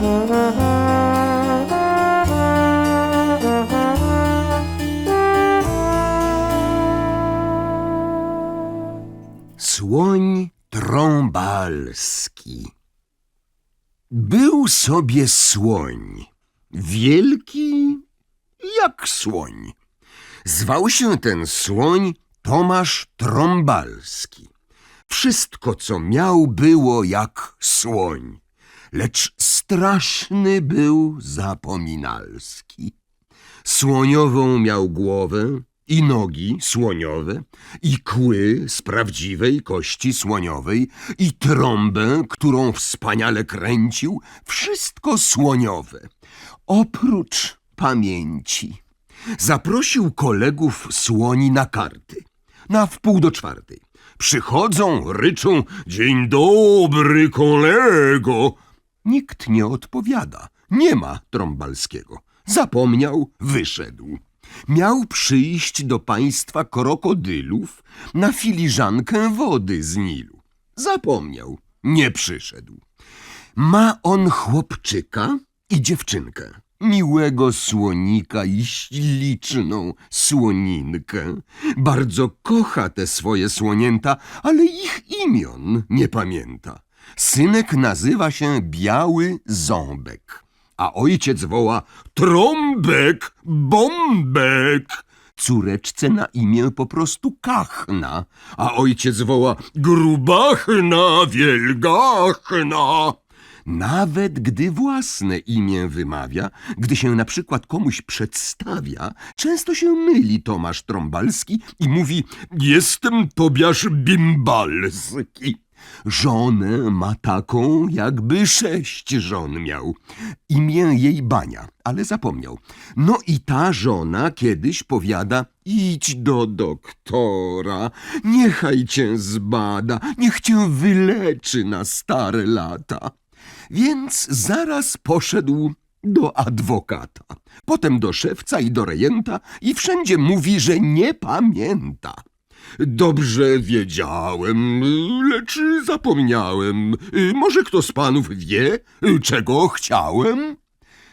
Słoń trąbalski. Był sobie słoń, wielki jak słoń. Zwał się ten słoń Tomasz Trąbalski. Wszystko, co miał, było jak słoń, lecz straszny był zapominalski. Słoniową miał głowę i nogi słoniowe, i kły z prawdziwej kości słoniowej, i trąbę, którą wspaniale kręcił, wszystko słoniowe, oprócz pamięci. Zaprosił kolegów słoni na karty, na wpół do czwartej. Przychodzą, ryczą, dzień dobry kolego. Nikt nie odpowiada, nie ma Trąbalskiego. Zapomniał, wyszedł. Miał przyjść do państwa krokodylów na filiżankę wody z Nilu. Zapomniał, nie przyszedł. Ma on chłopczyka i dziewczynkę, miłego słonika i śliczną słoninkę. Bardzo kocha te swoje słonięta, ale ich imion nie pamięta. Synek nazywa się Biały Ząbek, a ojciec woła Trąbek, Bombek. Córeczce na imię po prostu Kachna, a ojciec woła Grubachna, Wielgachna. Nawet gdy własne imię wymawia, gdy się na przykład komuś przedstawia, często się myli Tomasz Trąbalski i mówi Jestem Tobiasz Bimbalski. Żonę ma taką, jakby sześć żon miał. Imię jej Bania, ale zapomniał. No i ta żona kiedyś powiada Idź do doktora, niechaj cię zbada, niech cię wyleczy na stare lata. Więc zaraz poszedł do adwokata, potem do szewca i do rejenta i wszędzie mówi, że nie pamięta. Dobrze wiedziałem, lecz zapomniałem. Może kto z panów wie, czego chciałem?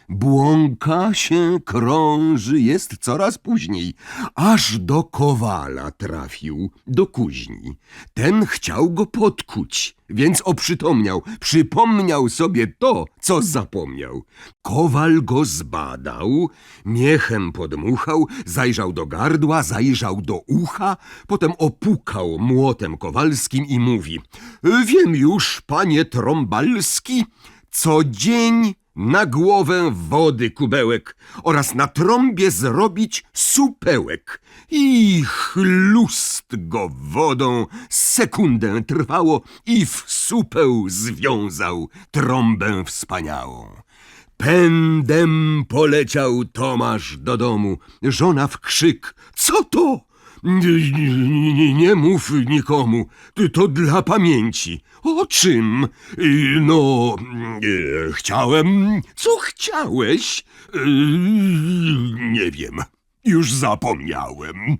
Błąka się, krąży, jest coraz później, aż do kowala trafił, do kuźni. Ten chciał go podkuć, więc oprzytomniał, przypomniał sobie to, co zapomniał. Kowal go zbadał, miechem podmuchał, zajrzał do gardła, zajrzał do ucha, potem opukał młotem kowalskim i mówi Wiem już, panie Trąbalski, co dzień na głowę wody kubełek oraz na trąbie zrobić supełek. I chlust go wodą sekundę trwało i w supeł związał trąbę wspaniałą. Pędem poleciał Tomasz do domu, żona w krzyk. Co to? Nie, nie, nie, mów nikomu, to dla pamięci. O czym? Y, No, y, chciałem. Co chciałeś? Y, Nie wiem, już zapomniałem.